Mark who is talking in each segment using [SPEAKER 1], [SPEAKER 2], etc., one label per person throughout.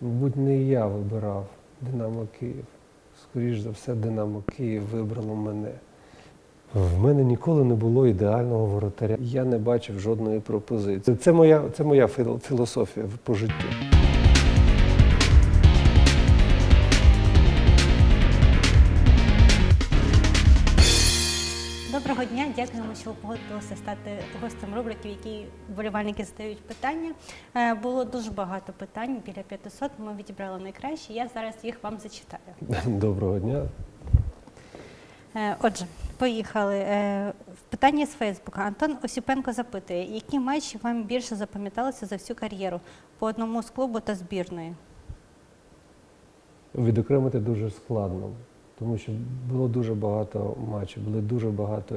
[SPEAKER 1] Мабуть, не я вибирав Динамо Київ. Скоріше за все, Динамо Київ вибрало мене. В мене ніколи не було ідеального воротаря. Я не бачив жодної пропозиції. Це моя, це моя філософія по життю.
[SPEAKER 2] Що ви погодилися стати гостем рубрики, в якій вболівальники задають питання. Е, Було дуже багато питань, біля 500. Ми відібрали найкращі. Я зараз їх вам зачитаю.
[SPEAKER 1] Доброго дня.
[SPEAKER 2] Е, Отже, поїхали. Е, В питанні з Фейсбука Антон Осіпенко запитує, які матчі вам більше запам'яталися за всю кар'єру по одному з клубу та збірної?
[SPEAKER 1] Відокремити дуже складно, тому що було дуже багато матчів, було дуже багато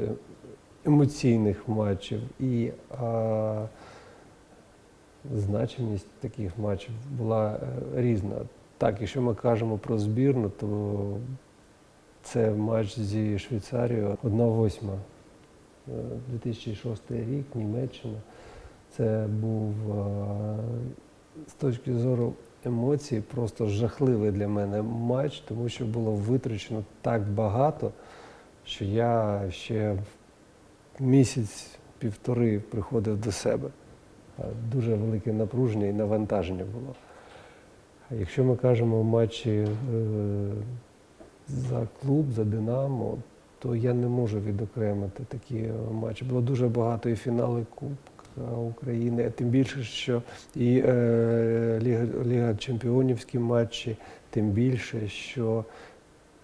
[SPEAKER 1] емоційних матчів і а, значимість таких матчів була е, різна. Так, якщо ми кажемо про збірну, то це матч зі Швейцарією 1-8. Е, 2006 рік, Німеччина. Це був е, з точки зору емоцій просто жахливий для мене матч, тому що було витрачено так багато, що я ще місяць-півтори приходив до себе. Дуже велике напруження і навантаження було. А якщо ми кажемо матчі е, за клуб, за Динамо, то я не можу відокремити такі матчі. Було дуже багато і фінали Кубка України, а тим більше, що і е, Ліга, Ліга Чемпіонівські матчі, тим більше, що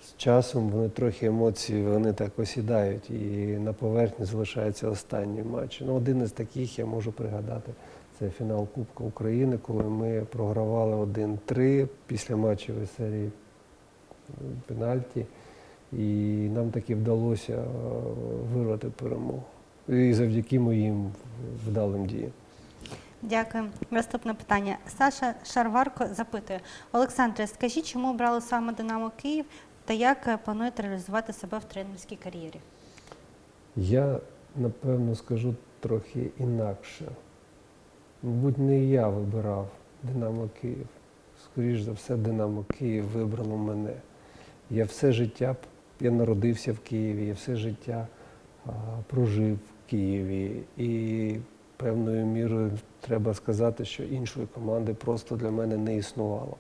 [SPEAKER 1] з часом вони трохи емоції вони так осідають, і на поверхні залишаються останні матчі. Ну, один із таких я можу пригадати. Це фінал Кубка України, коли ми програвали 1-3 після матчевої серії е, пенальті. І нам таки вдалося е, вирвати перемогу. І завдяки моїм вдалим діям.
[SPEAKER 2] Дякую. Наступне питання. Саша Шарварко запитує: Олександре, скажіть, чому обрали саме Динамо Київ та як е, плануєте реалізувати себе в тренерській кар'єрі?
[SPEAKER 1] Я напевно скажу трохи інакше. Мабуть, не я вибирав Динамо Київ. Скоріш за все, Динамо Київ вибрало мене. Я все життя, я народився в Києві, я все життя а, прожив в Києві. І певною мірою треба сказати, що іншої команди просто для мене не існувало.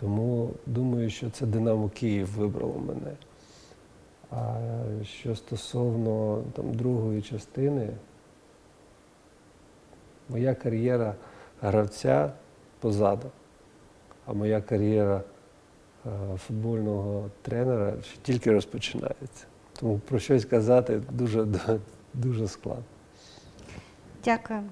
[SPEAKER 1] Тому думаю, що це Динамо Київ вибрало мене. А що стосовно там, другої частини, моя кар'єра гравця позаду, а моя кар'єра е, футбольного тренера тільки розпочинається. Тому про щось казати дуже, дуже складно.
[SPEAKER 2] Дякую.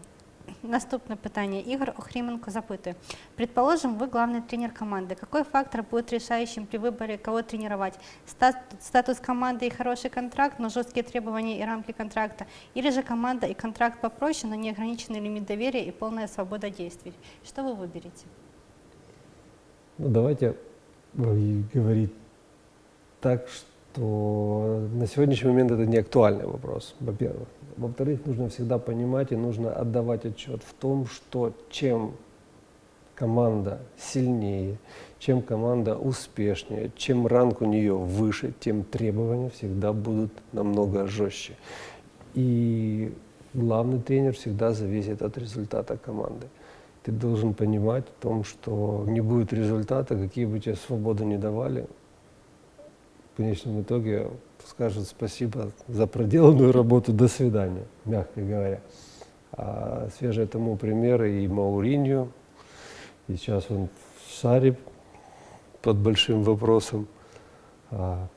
[SPEAKER 2] Наступне питання. Ігор Охріменко запитує. Предположим, вы главный тренер команды. Какой фактор будет решающим при выборе, кого тренировать? Ста- Статус команды и хороший контракт, но жесткие требования и рамки контракта? Или же команда и контракт попроще, но неограниченный лимит доверия и полная свобода действий? Что вы выберете?
[SPEAKER 1] Ну, давайте э, говорить так, что на сегодняшний момент это не актуальный вопрос, во-первых. Во-вторых, нужно всегда понимать и нужно отдавать отчет в том, что чем команда сильнее, чем команда успешнее, чем ранг у нее выше, тем требования всегда будут намного жестче. И главный тренер всегда зависит от результата команды. Ты должен понимать о том, что не будет результата, какие бы тебе свободу не давали, в конечном итоге скажут спасибо за проделанную работу, до свидания, мягко говоря. А свежий тому пример и Мауриньо, и сейчас он в Саре под большим вопросом. А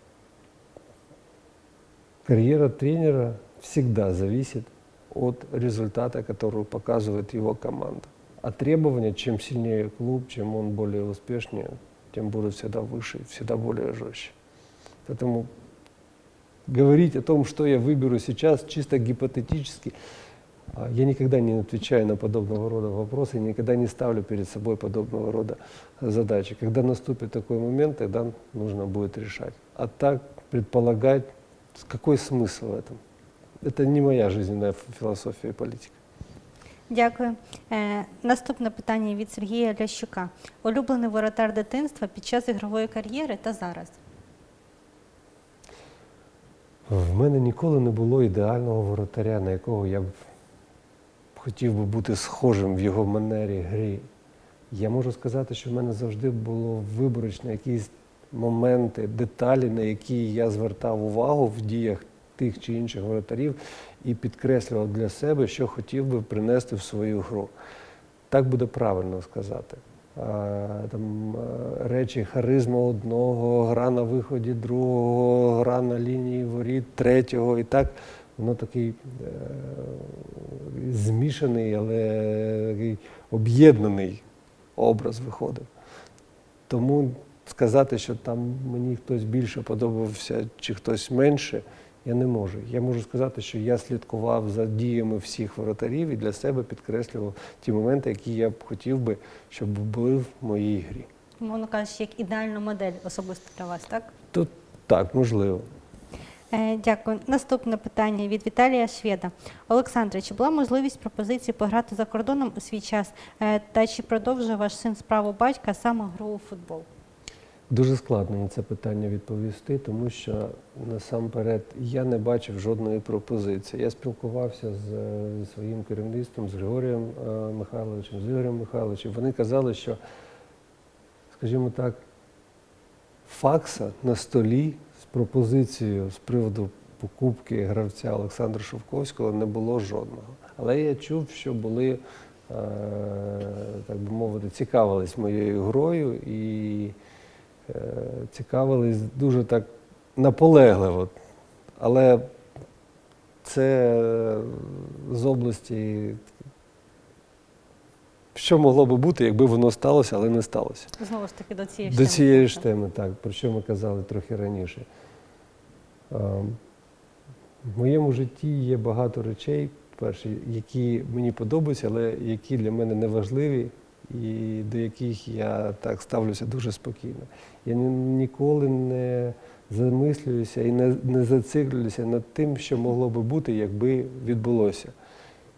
[SPEAKER 1] карьера тренера всегда зависит от результата, который показывает его команда. А требования, чем сильнее клуб, чем он более успешнее, тем будут всегда выше, всегда более жестче. Поэтому говорить о том, что я выберу сейчас, чисто гипотетически, а, я никогда не отвечаю на подобного рода вопросы, никогда не ставлю перед собой подобного рода задачи. Когда наступит такой момент, тогда нужно будет решать. А так предполагать, какой смысл в этом? Это не моя жизненная ф- философия и политика.
[SPEAKER 2] Дякую. Е, наступне питання від Сергія Лящука. Улюблений воротар дитинства під час ігрової кар'єри та зараз.
[SPEAKER 1] В мене ніколи не було ідеального воротаря, на якого я б хотів би бути схожим в його манері грі. Я можу сказати, що в мене завжди було виборочно якісь моменти, деталі, на які я звертав увагу в діях тих чи інших воротарів і підкреслював для себе, що хотів би принести в свою гру. Так буде правильно сказати. Там, е, речі харизма одного, гра на виході другого, гра на лінії воріт третього. І так воно такий е, змішаний, але об'єднаний образ виходив. Тому сказати, що там мені хтось більше подобався чи хтось менше, я не можу. Я можу сказати, що я слідкував за діями всіх воротарів і для себе підкреслював ті моменти, які я б хотів би, щоб були в моїй грі.
[SPEAKER 2] Мовно кажучи, як ідеальна модель особисто для вас, так?
[SPEAKER 1] Тут так, можливо.
[SPEAKER 2] Е, Дякую. Наступне питання від Віталія Шведа. Олександре, чи була можливість пропозиції пограти за кордоном у свій час? Е, Та чи продовжує ваш син справу батька саме гру у футбол?
[SPEAKER 1] Дуже складно на це питання відповісти, тому що насамперед я не бачив жодної пропозиції. Я спілкувався з своїм керівництвом, з Григорієм е, Михайловичем, з Ігорем Михайловичем. Вони казали, що, скажімо так, факса на столі з пропозицією з приводу покупки гравця Олександра Шовковського не було жодного. Але я чув, що були, е, так би мовити, цікавились моєю грою і цікавились дуже так наполегливо. Але це з області, що могло би бути, якби воно сталося, але не сталося.
[SPEAKER 2] Знову ж таки до цієї ж
[SPEAKER 1] До цієї ж теми, так, про що ми казали трохи раніше. В моєму житті є багато речей, перше, які мені подобаються, але які для мене не важливі і до яких я так ставлюся дуже спокійно. Я ні- ніколи не замислююся і не, не зациклююся над тим, що могло би бути, якби відбулося.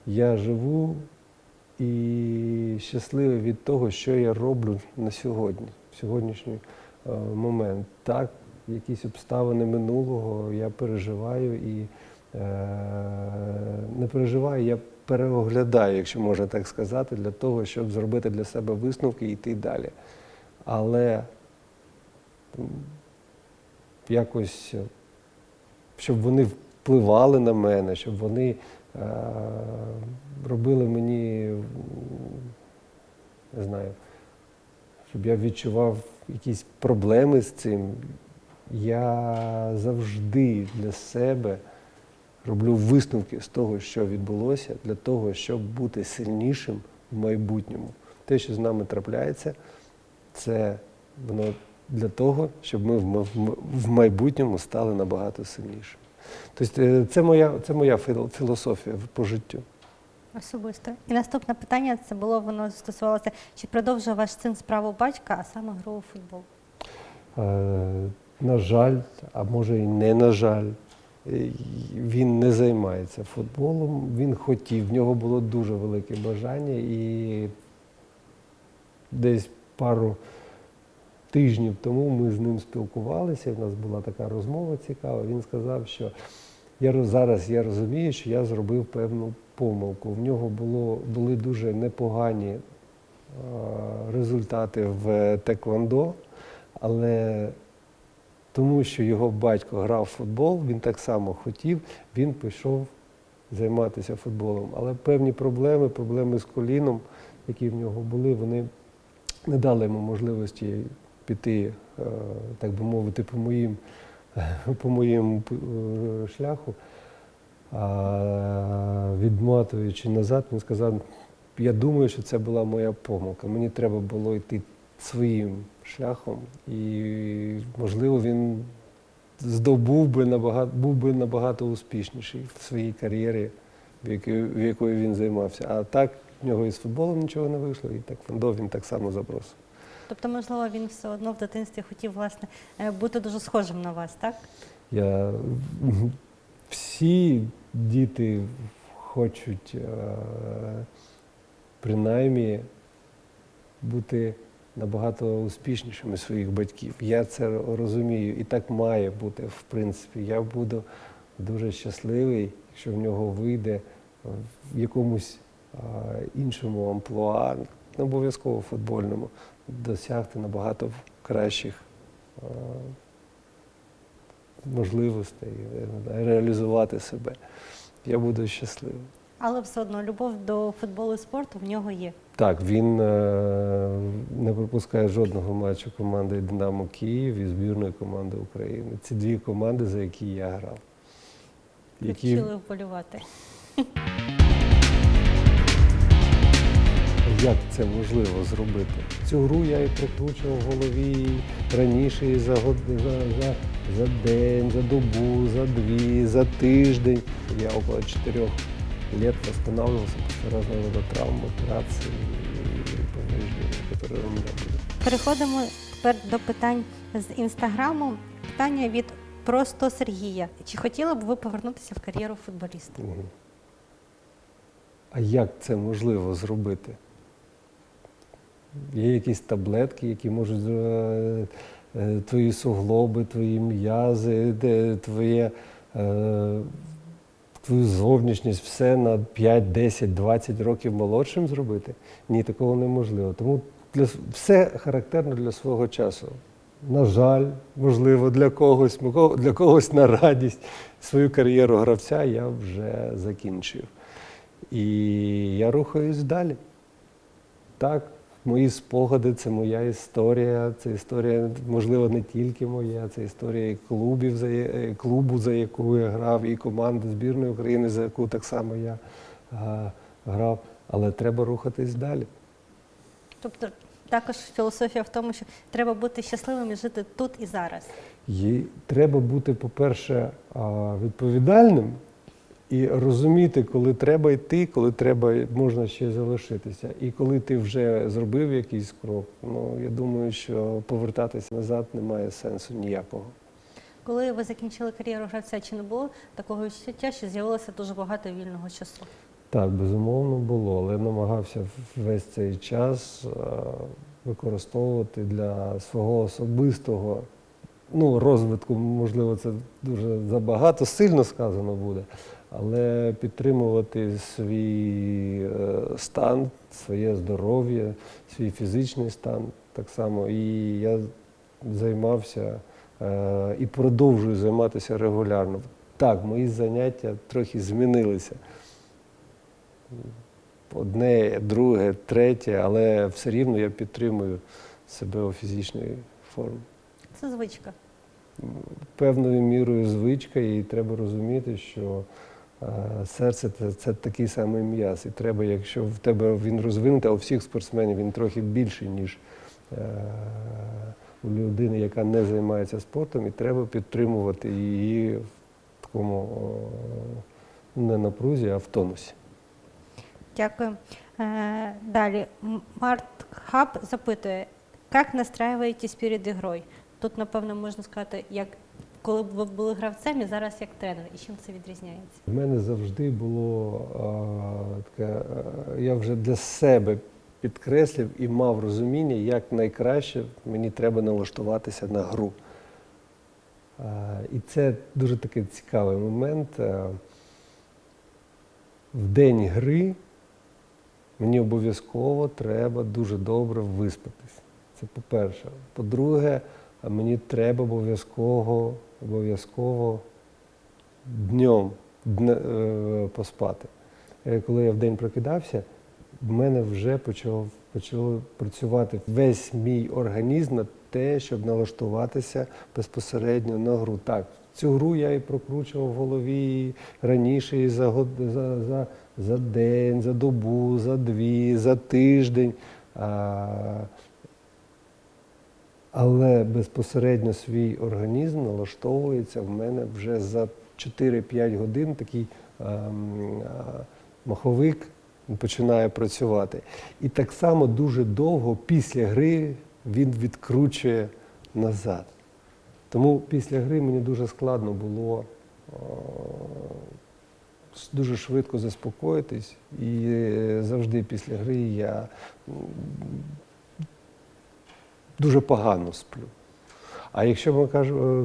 [SPEAKER 1] Я живу і щасливий від того, що я роблю на сьогодні, в сьогоднішній е, момент. Так, якісь обставини минулого я переживаю і е, не переживаю, я переоглядаю, якщо можна так сказати, для того, щоб зробити для себе висновки і йти далі. Але якось, е, щоб вони впливали на мене, щоб вони е, робили мені, не знаю, щоб я відчував якісь проблеми з цим. Я завжди для себе роблю висновки з того, що відбулося, для того, щоб бути сильнішим в майбутньому. Те, що з нами трапляється, це воно для того, щоб ми в ма- в- в майбутньому стали набагато сильнішими. Тобто е, це моя, це моя філософія по життю.
[SPEAKER 2] Особисто. І наступне питання це було, воно стосувалося, чи продовжує ваш син справу батька, а саме гру у футбол?
[SPEAKER 1] Е, На жаль, а може і не на жаль, він не займається футболом. Він хотів, в нього було дуже велике бажання, і десь пару тижнів тому ми з ним спілкувалися. і в нас була така розмова цікава. Він сказав, що я зараз я розумію, що я зробив певну помилку. В нього було, були дуже непогані е, результати в теквондо, але тому що його батько грав в футбол, він так само хотів, він пішов займатися футболом. Але певні проблеми, проблеми з коліном, які в нього були, вони не дали йому можливості піти, е, так би мовити, по моїм, по моєму е, шляху. А відмотуючи назад, він сказав, я думаю, що це була моя помилка. Мені треба було йти своїм шляхом, і, можливо, він здобув би набагато, був би набагато успішніший в своїй кар'єрі, в якої, він займався. А так в нього і з футболом нічого не вийшло, і так фондо він так само забросив.
[SPEAKER 2] Тобто, можливо, він все одно в дитинстві хотів власне е, бути дуже схожим на вас, так?
[SPEAKER 1] Я, всі діти хочуть е, принаймні бути набагато успішнішими своїх батьків. Я це розумію, і так має бути, в принципі. Я буду дуже щасливий, якщо в нього вийде в якомусь а, іншому амплуа, не обов'язково футбольному, досягти набагато кращих а, можливостей, я реалізувати себе. Я буду щасливий.
[SPEAKER 2] Але все одно любов до футболу і спорту в нього є.
[SPEAKER 1] Так, він е, не пропускає жодного матчу команди Динамо Київ і збірної команди України. Ці дві команди, за які я грав. Які,
[SPEAKER 2] Вчили вболівати.
[SPEAKER 1] як це можливо зробити? Цю гру я і прокручував в голові раніше і за, год, за, за, за день, за добу, за дві, за тиждень. Я около чотирьох лет восстанавливался после разного рода травм, операций и повреждений, которые у меня были.
[SPEAKER 2] Переходимо тепер до питань з інстаграму. Питання від просто Сергія. Чи хотіли б ви повернутися в кар'єру футболіста?
[SPEAKER 1] Мгм. А як це можливо зробити? Є якісь таблетки, які можуть е, е, твої суглоби, твої м'язи, де твоє, е, твою зовнішність, все на 5, 10, 20 років молодшим зробити? Ні, такого неможливо. Тому для, все характерно для свого часу. На жаль, можливо, для когось, для когось на радість. Свою кар'єру гравця я вже закінчив. І я рухаюсь далі. Так, мої спогади це моя історія. Це історія, можливо, не тільки моя, це історія і клубів, е, клубу, за яку я грав, і команди збірної України, за яку так само я а, грав. Але треба рухатись далі.
[SPEAKER 2] Тобто також філософія в тому, що треба бути щасливим і жити тут і зараз.
[SPEAKER 1] Їй треба бути, по-перше, відповідальним і розуміти, коли треба йти, коли треба можна ще залишитися. І коли ти вже зробив якийсь крок, ну я думаю, що повертатися назад немає сенсу ніякого.
[SPEAKER 2] Коли ви закінчили кар'єру гравця, чи не було такого відчуття, що з'явилося дуже багато вільного часу?
[SPEAKER 1] Так, безумовно було, але намагався весь цей час е, використовувати для свого особистого ну, розвитку, можливо, це дуже забагато, сильно сказано буде, але підтримувати свій е, стан, своє здоров'я, свій фізичний стан так само. І я займався е, і продовжую займатися регулярно. Так, мої заняття трохи змінилися одне, друге, третє, але все рівно я підтримую себе у фізичній формі.
[SPEAKER 2] Це звичка.
[SPEAKER 1] Певною мірою звичка, і треба розуміти, що серце це, це такий самий м'яз. І треба, якщо в тебе він розвинутий, а у всіх спортсменів він трохи більший, ніж е, у людини, яка не займається спортом, і треба підтримувати її в такому не напрузі, а в тонусі.
[SPEAKER 2] Дякую. Е, Далі Март Хаб запитує, як настраюєтесь перед ігрою? Тут, напевно, можна сказати, як коли ви були гравцем і зараз як тренер. І чим це відрізняється?
[SPEAKER 1] У мене завжди було а, таке, я вже для себе підкреслив і мав розуміння, як найкраще мені треба налаштуватися на гру. А, і це дуже такий цікавий момент. А, в день гри мені обов'язково треба дуже добре виспатись. Це по-перше. По-друге, мені треба обов'язково, обов'язково днем дне- е, поспати. Е, Коли я в день прокидався, в мене вже почав, почав працювати весь мій організм на те, щоб налаштуватися безпосередньо на гру. Так, цю гру я і прокручував в голові раніше і за, за, за, за день, за добу, за дві, за тиждень. А, але безпосередньо свій організм налаштовується в мене вже за 4-5 годин такий ем, а, маховик починає працювати. І так само дуже довго після гри він відкручує назад. Тому після гри мені дуже складно було е, дуже швидко заспокоїтись, і е, завжди після гри я дуже погано сплю. А якщо ми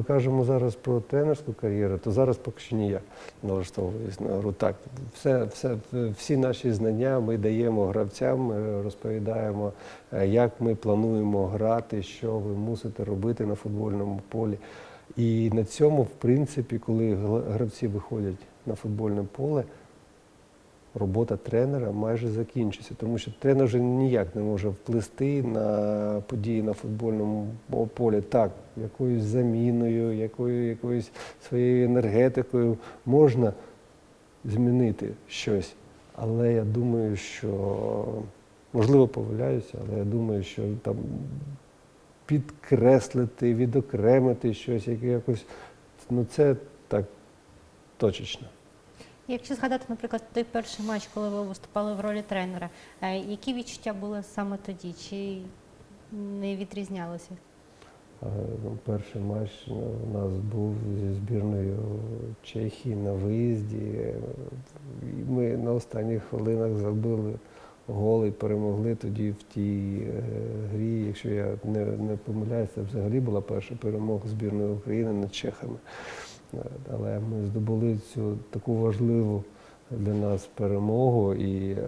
[SPEAKER 1] кажемо, зараз про тренерську кар'єру, то зараз поки що ніяк налаштовуюсь на гру. Так, все, все, всі наші знання ми даємо гравцям, ми розповідаємо, е, як ми плануємо грати, що ви мусите робити на футбольному полі. І на цьому, в принципі, коли гравці виходять на футбольне поле, робота тренера майже закінчиться, тому що тренер вже ніяк не може вплисти на події на футбольному полі. Так, якоюсь заміною, якою, якоюсь своєю енергетикою можна змінити щось. Але я думаю, що можливо помиляюся, але я думаю, що там підкреслити, відокремити щось, якось, ну це так точечно.
[SPEAKER 2] Якщо згадати, наприклад, той перший матч, коли ви виступали в ролі тренера, е, які відчуття були саме тоді? Чи не відрізнялося?
[SPEAKER 1] Е, ну, Перший матч ну, у нас був зі збірною Чехії на виїзді. Ми на останніх хвилинах забили гол і перемогли тоді в тій е, грі. Якщо я не, не помиляюся, це взагалі була перша перемога збірної України над Чехами. Але ми здобули цю таку важливу для нас перемогу і е,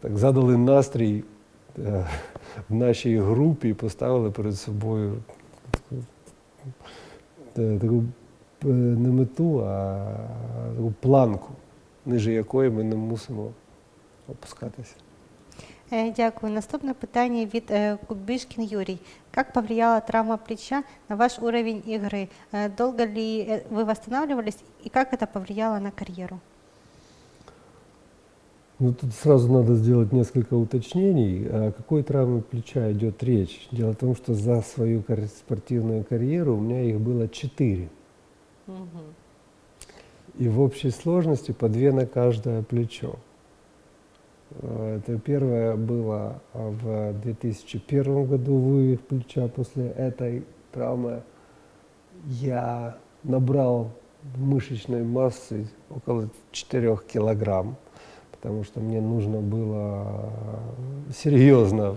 [SPEAKER 1] так задали настрій е, в нашій групі і поставили перед собою таку, таку е, не мету, а таку планку, ниже якої ми не мусимо опускатися.
[SPEAKER 2] Е, Дякую. Наступне питання від е, Кубишкин Юрий. Как повлияла травма плеча на ваш уровень игры? Э, Долго ли э, вы восстанавливались и как это повлияло на карьеру?
[SPEAKER 1] Ну, тут сразу надо сделать несколько уточнений. О какой травме плеча идет речь? Дело в том, что за свою спортивную карьеру у меня их было четыре. И в общей сложности по две на каждое плечо. Это первое было а, в 2001 году вывих плеча. После этой травмы я набрал мышечной массы около 4 килограмм, потому что мне нужно было серьезно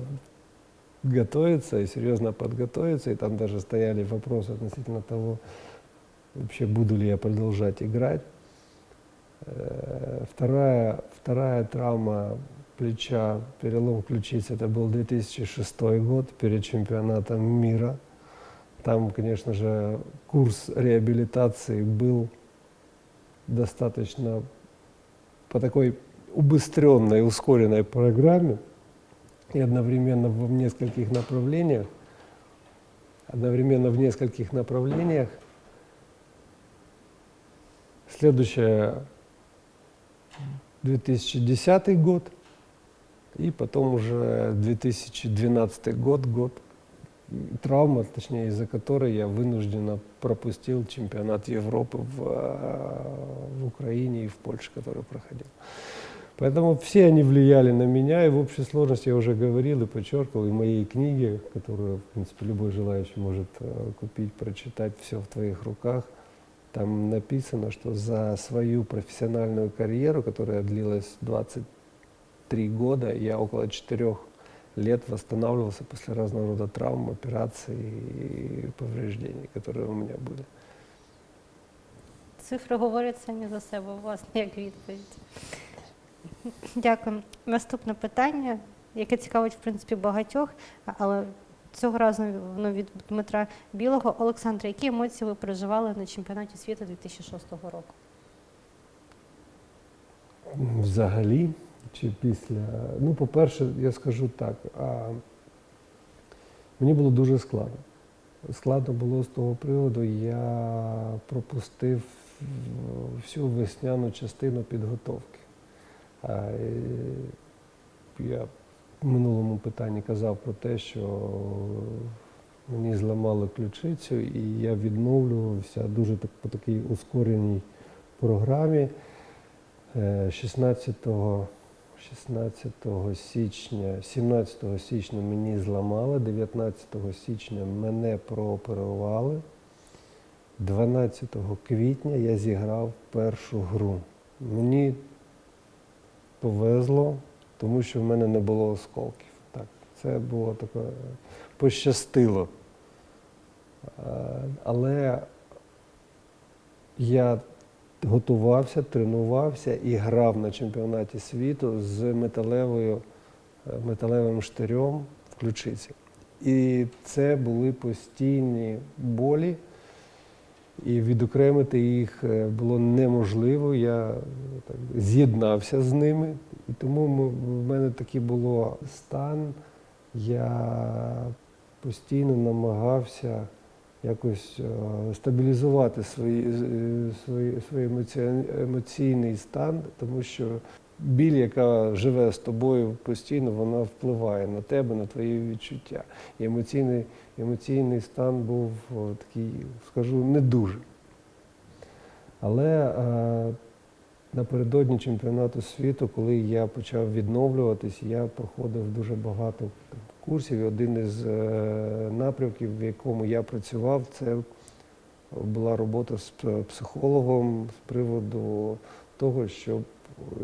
[SPEAKER 1] готовиться и серьезно подготовиться. И там даже стояли вопросы относительно того, вообще буду ли я продолжать играть. Э, Вторая, вторая травма плеча, перелом ключицы, это был 2006 год перед чемпионатом мира. Там, конечно же, курс реабилитации был достаточно по такой убыстренной, ускоренной программе и одновременно в нескольких направлениях, одновременно в нескольких направлениях. Следующее 2010 год и потом уже 2012 год, год травма, точнее, из-за которой я вынужденно пропустил чемпионат Европы в, э, в Украине и в Польше, который проходил. Поэтому все они влияли на меня, и в общей сложности я уже говорил и подчеркивал, и моей книге, которую, в принципе, любой желающий может э, купить, прочитать, все в твоих руках, там написано, что за свою профессиональную карьеру, которая длилась 23 года, я около 4 лет восстанавливался после разного рода травм, операций и повреждений, которые у меня были.
[SPEAKER 2] Цифри говорять самі за себе, власне, як відповідь. Дякую. Наступне питання, яке цікавить, в принципі, багатьох, але цього разу воно від Дмитра Білого. Олександр, які емоції ви переживали на чемпіонаті світу 2006 року?
[SPEAKER 1] Взагалі, чи після. Ну, по-перше, я скажу так. А, мені було дуже складно. Складно було з того приводу, я пропустив е, всю весняну частину підготовки. Я в минулому питанні казав про те, що мені зламали ключицю, і я відновлювався дуже так, по такій ускореній програмі. Е, 16, 16 січня, 17 січня мені зламали, 19 січня мене прооперували. 12 квітня я зіграв першу гру. Мені повезло, тому що в мене не було осколків. Так, це було таке пощастило. Е, Але я готувався, тренувався і грав на чемпіонаті світу з металевою, е, металевим штирем в ключиці. І це були постійні болі, і відокремити їх е, було неможливо. Я так, з'єднався з ними, і тому в мене такий було стан. Я постійно намагався якось е, стабілізувати свої, е, свої, свій емоційний стан, тому що біль, яка живе з тобою постійно, вона впливає на тебе, на твої відчуття. І емоційний, емоційний стан був такий, скажу, не дуже. Але е, напередодні чемпіонату світу, коли я почав відновлюватись, я проходив дуже багато курсів. І один із е, напрямків, в якому я працював, це була робота з психологом з приводу того, щоб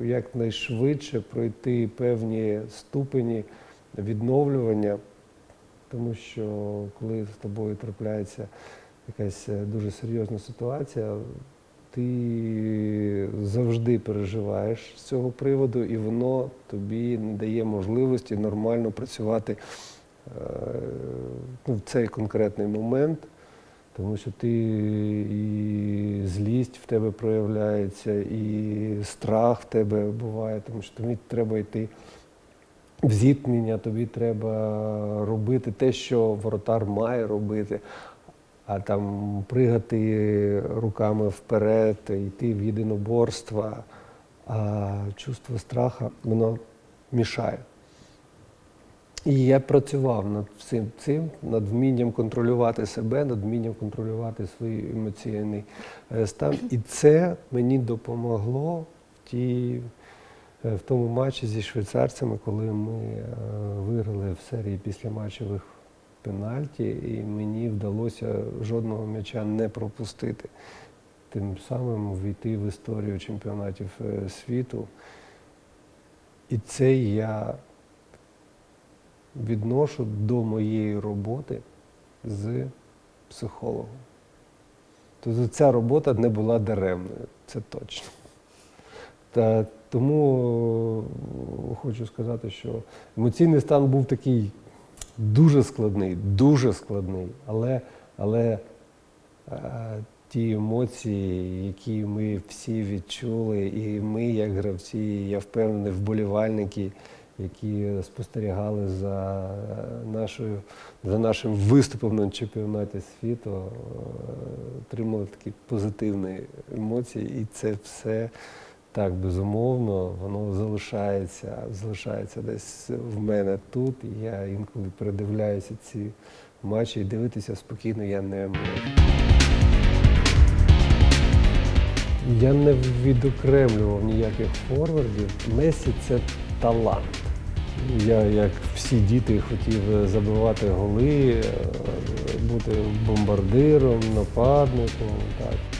[SPEAKER 1] якнайшвидше пройти певні ступені відновлювання, тому що коли з тобою трапляється якась е, дуже серйозна ситуація, ти завжди переживаєш з цього приводу, і воно тобі не дає можливості нормально працювати е, ну, в цей конкретний момент, тому що ти і злість в тебе проявляється, і страх в тебе буває, тому що тобі треба йти. В зіткнення, тобі треба робити те, що воротар має робити, а там пригати руками вперед, йти в єдиноборство, а чувство страха воно мішає. І я працював над всім цим, над вмінням контролювати себе, над вмінням контролювати свій емоційний е, стан. І це мені допомогло в, тій, е, в тому матчі зі швейцарцями, коли ми е, виграли в серії післяматчевих пенальті, і мені вдалося жодного м'яча не пропустити. Тим самим війти в історію чемпіонатів світу. І це я відношу до моєї роботи з психологом. Тобто ця робота не була даремною, це точно. Та тому е, хочу сказати, що емоційний стан був такий дуже складний, дуже складний, але, але е, ті емоції, які ми всі відчули, і ми, як гравці, я впевнений, вболівальники, які спостерігали за нашою, за нашим виступом на чемпіонаті світу, е, отримали такі позитивні емоції, і це все. Так, безумовно, воно залишається, залишається десь в мене тут. І я інколи передивляюся ці матчі і дивитися спокійно я не можу. Я не відокремлював ніяких форвардів. Месі це талант. Я, як всі діти, хотів забивати голи, е, бути бомбардиром, нападником. Так.